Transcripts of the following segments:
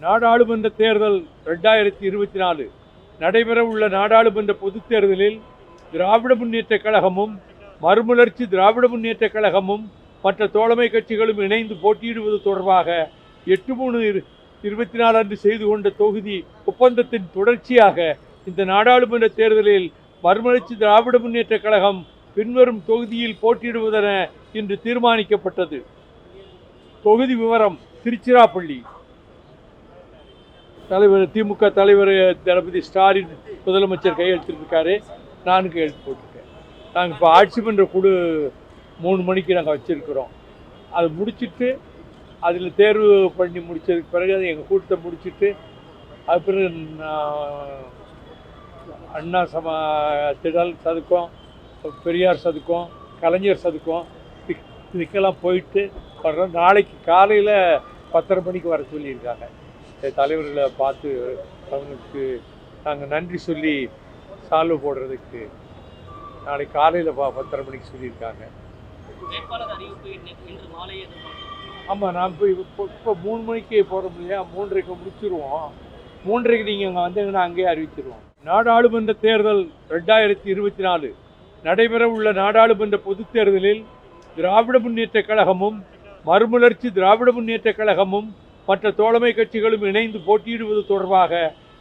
நாடாளுமன்ற தேர்தல் ரெண்டாயிரத்தி இருபத்தி நாலு நடைபெறவுள்ள நாடாளுமன்ற பொதுத் தேர்தலில் திராவிட முன்னேற்றக் கழகமும் மறுமலர்ச்சி திராவிட முன்னேற்றக் கழகமும் மற்ற தோழமை கட்சிகளும் இணைந்து போட்டியிடுவது தொடர்பாக எட்டு மூணு இரு- இருபத்தி நாலு அன்று செய்து கொண்ட தொகுதி ஒப்பந்தத்தின் தொடர்ச்சியாக இந்த நாடாளுமன்ற தேர்தலில் மறுமலர்ச்சி திராவிட முன்னேற்றக் கழகம் பின்வரும் தொகுதியில் போட்டியிடுவதென இன்று தீர்மானிக்கப்பட்டது. தொகுதி விவரம் திருச்சிராப்பள்ளி. தலைவர் திமுக தலைவர் தளபதி ஸ்டாலின் முதலமைச்சர் கையெழுத்திருக்காரு நானும் கையெழுத்து போட்டிருக்கேன். நாங்கள் இப்போ ஆட்சி பண்ணுற குழு மூணு மணிக்கு நாங்கள் வச்சுருக்கிறோம். அதை முடிச்சிட்டு அதில் தேர்வு பண்ணி முடிச்சதுக்கு பிறகு அதை எங்கள் கூட்டத்தை முடிச்சிட்டு அது பிறகு நான் அண்ணா சமா திடல் சதுக்கம் பெரியார் சதுக்கம் கலைஞர் சதுக்கம் இதுக்கெல்லாம் போயிட்டு வர்றோம். நாளைக்கு காலையில் பத்தரை மணிக்கு வர சொல்லியிருக்காங்க. தலைவர்களை பார்த்து அவங்களுக்கு நாங்கள் நன்றி சொல்லி சால்வு போடுறதுக்கு நாளைக்கு காலையில் பா பத்தரை மணிக்கு சொல்லியிருக்காங்க. ஆமாம் நான் இப்போ இப்போ இப்போ மூணு மணிக்கு போகிறோம் இல்லையா? மூன்றரைக்கு முடிச்சிருவோம். மூன்றரைக்கு நீங்கள் அங்கே வந்தீங்கன்னா அங்கேயே அறிவிச்சிருவோம். நாடாளுமன்ற தேர்தல் ரெண்டாயிரத்தி இருபத்தி நாலு நடைபெற உள்ள நாடாளுமன்ற பொதுத் தேர்தலில் திராவிட முன்னேற்றக் கழகமும் மறுமலர்ச்சி திராவிட முன்னேற்றக் கழகமும் மற்ற தோழமை கட்சிகளும் இணைந்து போட்டியிடுவது தொடர்பாக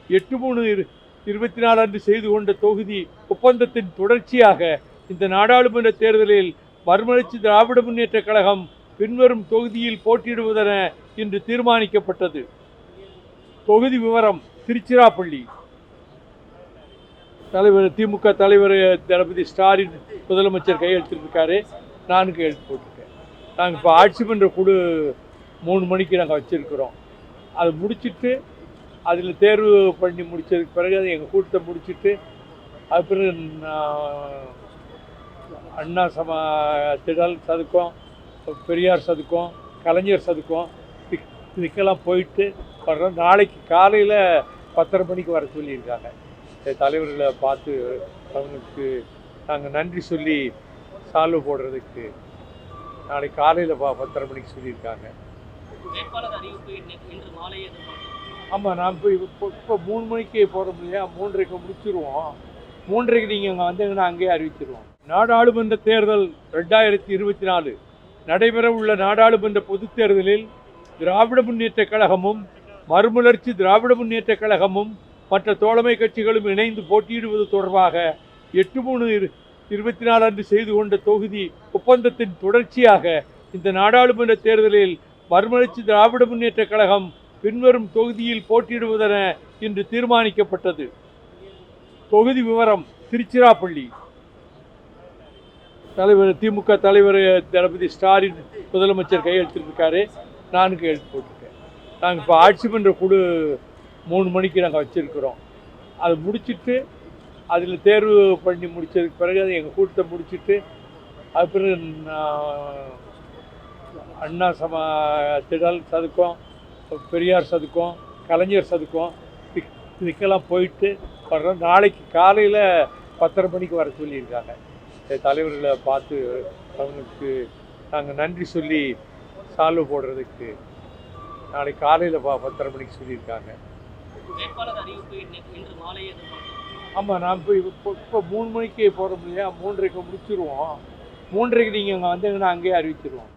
எட்டு மூணு இரு இருபத்தி நாலு அன்று செய்து கொண்ட தொகுதி ஒப்பந்தத்தின் தொடர்ச்சியாக இந்த நாடாளுமன்ற தேர்தலில் மறுமலர்ச்சி திராவிட முன்னேற்றக் கழகம் பின்வரும் தொகுதியில் போட்டியிடுவதென இன்று தீர்மானிக்கப்பட்டது. தொகுதி விவரம் திருச்சிராப்பள்ளி. தலைவர் திமுக தலைவர் தளபதி ஸ்டாலின் முதலமைச்சர் கையெழுத்திருக்காரு நானும் கையெழுத்து போட்டிருக்கேன். நாங்கள் இப்போ ஆட்சி மன்ற குழு மூணு மணிக்கு நாங்கள் வச்சுருக்குறோம். அதை முடிச்சுட்டு அதில் தேர்வு பண்ணி முடிச்சதுக்கு பிறகு அது எங்கள் கூட்டத்தை முடிச்சிட்டு அது பிறகு அண்ணா சமா திடல் சதுக்கம் பெரியார் சதுக்கம் கலைஞர் சதுக்கம் இதுக்கெல்லாம் போயிட்டு வர்றோம் நாளைக்கு காலையில் பத்தரை மணிக்கு வர சொல்லியிருக்காங்க. தலைவர்களை பார்த்து அவங்களுக்கு நாங்கள் நன்றி சொல்லி சால்வ் போடுறதுக்கு நாளைக்கு காலையில் பா பத்தரை மணிக்கு சொல்லியிருக்காங்க. வேட்பாளர் அறிவிப்பு இன்று ஆமாம் நான் இப்போ இப்போ இப்போ மூணு மணிக்கு போகிற முடியா மூன்றரைக்கு முடிச்சிருவோம். மூன்றரைக்கு நீங்கள் அங்கே வந்தீங்கன்னா அங்கேயே அறிவிச்சிருவோம். நாடாளுமன்ற தேர்தல் ரெண்டாயிரத்தி இருபத்தி நாலு. நடைபெறவுள்ள நாடாளுமன்ற பொதுத் தேர்தலில் திராவிட முன்னேற்றக் கழகமும் மறுமலர்ச்சி திராவிட முன்னேற்றக் கழகமும் மற்ற தோழமை கட்சிகளும் இணைந்து போட்டியிடுவது தொடர்பாக எட்டு மூணு இரு- இருபத்தி நாலு அன்று செய்து கொண்ட தொகுதி ஒப்பந்தத்தின் தொடர்ச்சியாக இந்த நாடாளுமன்ற தேர்தலில் மறுமலர்ச்சி திராவிட முன்னேற்றக் கழகம் பின்வரும் தொகுதியில் போட்டியிடுவதென இன்று தீர்மானிக்கப்பட்டது. தொகுதி விவரம் திருச்சிராப்பள்ளி. தலைவர் திமுக தலைவர் தளபதி ஸ்டாலின் முதலமைச்சர் கையெழுத்திருக்காரு நானும் கையெழுத்து போட்டிருக்கேன். நாங்கள் இப்போ ஆட்சி பண்ணுற குழு மூணு மணிக்கு நாங்கள் வச்சுருக்கிறோம். அதை முடிச்சிட்டு அதில் தேர்வு பண்ணி முடித்ததுக்கு பிறகு அதை எங்கள் கூட்டத்தை முடிச்சிட்டு அது பிறகு அண்ணா சமா திடல் சதுக்கம் பெரியார் சதுக்கம் கலைஞர் சதுக்கம் இதுக்கெல்லாம் போயிட்டு வர்றோம் நாளைக்கு காலையில் பத்தரை மணிக்கு வர சொல்லியிருக்காங்க. தலைவர்களை பார்த்து அவங்களுக்கு நாங்கள் நன்றி சொல்லி சால்வ் போடுறதுக்கு நாளைக்கு காலையில் பா பத்தரை மணிக்கு சொல்லியிருக்காங்க. ஆமாம் நான் இப்போ இப்போ இப்போ மூணு மணிக்கு போகிறோம் இல்லையா? மூன்றரைக்கு முடிச்சிருவோம். மூன்றரைக்கு நீங்கள் அங்கே வந்தீங்கன்னா அங்கேயே அறிவிச்சிருவோம்.